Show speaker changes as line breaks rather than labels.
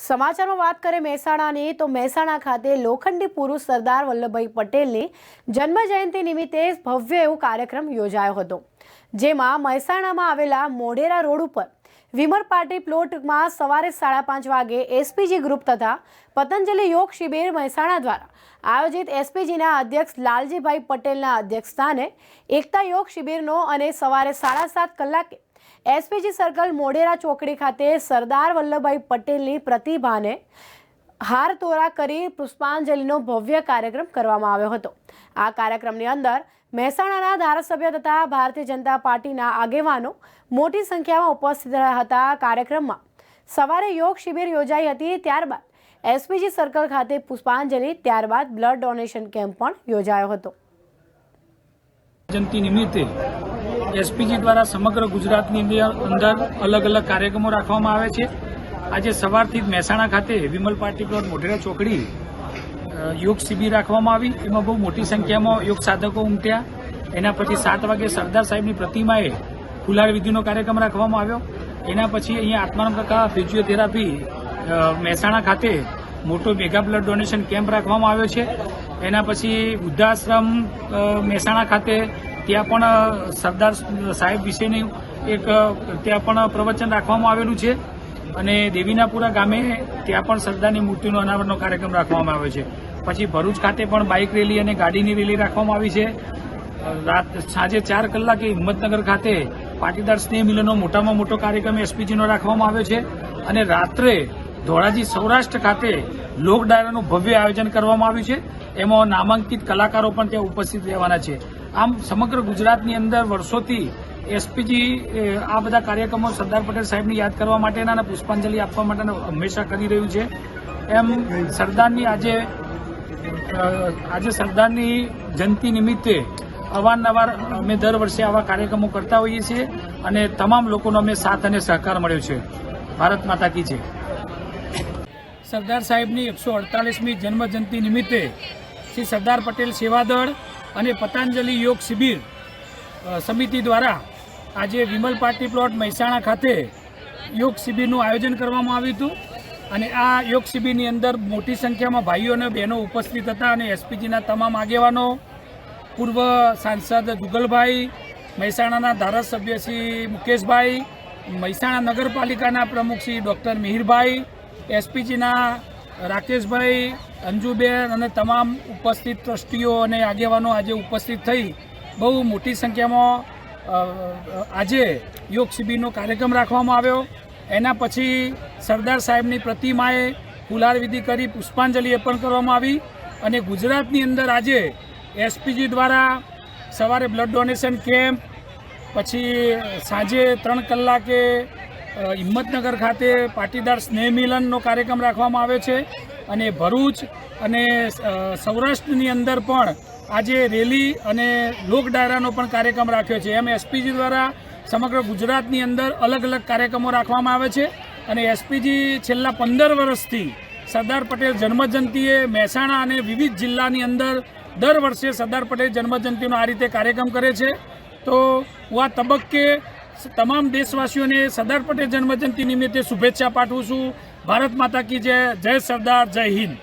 સમાચારમાં વાત કરીએ મહેસાણાની, તો મહેસાણા ખાતે લોખંડી પુરુષ સરદાર વલ્લભભાઈ પટેલની જન્મ જયંતિ નિમિત્તે ભવ્ય એવો કાર્યક્રમ યોજાયો હતો, જેમાં મહેસાણામાં આવેલા મોઢેરા રોડ ઉપર વિમર પાર્ટી પ્લોટમાં સવારે સાડા પાંચ વાગે એસપીજી ગ્રુપ તથા પતંજલિ યોગ શિબિર મહેસાણા દ્વારા આયોજિત એસપીજીના અધ્યક્ષ લાલજીભાઈ પટેલના અધ્યક્ષ સ્થાને એકતા યોગ શિબિરનો અને સવારે સાડા સાત કલાકે એસપીજી સર્કલ મોઢેરા ચોકડી ખાતે સરદાર વલ્લભભાઈ પટેલની પ્રતિભાને હાર તોરા કરી પુષ્પાંજલિનો ભવ્ય કાર્યક્રમ કરવામાં આવ્યો હતો. આ કાર્યક્રમની અંદર મહેસાણાના ધારાસભ્ય તથા ભારતીય જનતા પાર્ટીના આગેવાનો મોટી સંખ્યામાં ઉપસ્થિત રહ્યા હતા કાર્યક્રમમાં. સવારે યોગ શિબિર યોજાઈ હતી ત્યારબાદ એસપીજી સર્કલ ખાતે પુષ્પાંજલિ, ત્યારબાદ બ્લડ ડોનેશન કેમ્પ પણ યોજાયો હતો.
જયંતિ નિમિત્તે એસપીજી દ્વારા સમગ્ર ગુજરાતની અંદર અલગ અલગ કાર્યક્રમો રાખવામાં આવે છે. આજે સવારથી જ મહેસાણા ખાતે વિમલ પાર્ટી પ્લોટ મોઢેરા ચોકડી યોગ શિબિર રાખવામાં આવી. એમાં બહુ મોટી સંખ્યામાં યોગ સાધકો ઉમટ્યા. એના પછી સાત વાગે સરદાર સાહેબની પ્રતિમાએ ફુલાર વિધિનો કાર્યક્રમ રાખવામાં આવ્યો. એના પછી અહીંયા આત્માનંદ કાકા ફિઝિયોથેરાપી મહેસાણા ખાતે મોટો મેગા બ્લડ ડોનેશન કેમ્પ રાખવામાં આવ્યો છે. એના પછી વૃદ્ધાશ્રમ મહેસાણા ખાતે ત્યાં પણ સરદાર સાહેબ વિશેની એક ત્યાં પણ પ્રવચન રાખવામાં આવેલું છે. અને દેવીનાપુરા ગામે ત્યાં પણ સરદારની મૂર્તિનો અનાવરણનો કાર્યક્રમ રાખવામાં આવ્યો છે. પછી ભરૂચ ખાતે પણ બાઇક રેલી અને ગાડીની રેલી રાખવામાં આવી છે. રાત, સાંજે ચાર કલાકે હિંમતનગર ખાતે પાટીદાર સ્નેહ મિલનનો મોટામાં મોટો કાર્યક્રમ એસપીજીનો રાખવામાં આવ્યો છે. અને રાત્રે ધોળાજી સૌરાષ્ટ્ર ખાતે લોક ડાયરાનું ભવ્ય આયોજન કરવામાં આવ્યું છે. એમાં નામાંકિત કલાકારો પણ ત્યાં ઉપસ્થિત રહેવાના છે. આમ સમગ્ર ગુજરાતની અંદર વર્ષોથી એસપીજી આ બધા કાર્યક્રમો સરદાર પટેલ સાહેબને યાદ કરવા માટેના અને પુષ્પાંજલિ આપવા માટેના હંમેશા કરી રહ્યું છે. એમ સરદારની આજે આજે સરદારની જયંતિ નિમિત્તે અવારનવાર અમે દર વર્ષે આવા કાર્યક્રમો કરતા હોઈએ છીએ અને તમામ લોકોનો અમે સાથ અને સહકાર મળ્યો છે. ભારત માતા કી છે સરદાર સાહેબની એકસો અડતાલીસમી જન્મ જયંતિ નિમિત્તે શ્રી સરદાર પટેલ સેવાદળ અને પતંજલિ યોગ શિબિર સમિતિ દ્વારા આજે વિમલ પાર્ટી પ્લોટ મહેસાણા ખાતે યોગ શિબિરનું આયોજન કરવામાં આવ્યું હતું. અને આ યોગ શિબિરની અંદર મોટી સંખ્યામાં ભાઈઓ અને બહેનો ઉપસ્થિત હતા અને એસપીજીના તમામ આગેવાનો, પૂર્વ સાંસદ જુગલભાઈ મહેસાણાના ધારાસભ્ય શ્રી મુકેશભાઈ, મહેસાણા નગરપાલિકાના પ્રમુખ શ્રી ડૉક્ટર મિહિરભાઈ, એસપીજીના રાકેશભાઈ, અંજુબેન અને તમામ ઉપસ્થિત ટ્રસ્ટીઓ અને આગેવાનો આજે ઉપસ્થિત થઈ બહુ મોટી સંખ્યામાં આજે યોગ શિબિરનો કાર્યક્રમ રાખવામાં આવ્યો. એના પછી સરદાર સાહેબની પ્રતિમાએ ફુલારવિધિ કરી પુષ્પાંજલિ અર્પણ કરવામાં આવી અને ગુજરાતની અંદર આજે એસપીજી દ્વારા સવારે બ્લડ ડોનેશન કેમ્પ, પછી સાંજે ત્રણ કલાકે હિંમતનગર ખાતે પાટીદાર સ્નેહ મિલનનો કાર્યક્રમ રાખવામાં આવે છે અને ભરૂચ અને સૌરાષ્ટ્રની અંદર પણ આજે રેલી અને લોક ડાયરાનો પણ કાર્યક્રમ રાખ્યો છે. એમ એસપીજી દ્વારા સમગ્ર ગુજરાતની અંદર અલગ અલગ કાર્યક્રમો રાખવામાં આવે છે અને એસપીજી છેલ્લા પંદર વર્ષથી સરદાર પટેલ જન્મજયંતિએ મહેસાણા અને વિવિધ જિલ્લાની અંદર દર વર્ષે સરદાર પટેલ જન્મજયંતિનો આ રીતે કાર્યક્રમ કરે છે. તો હું આ તબક્કે તમામ દેશવાસીઓને સરદાર પટેલ જન્મજયંતિ નિમિત્તે શુભેચ્છા પાઠવું છું. ભારત માતા કી જય જય સરદાર, જય હિન્દ.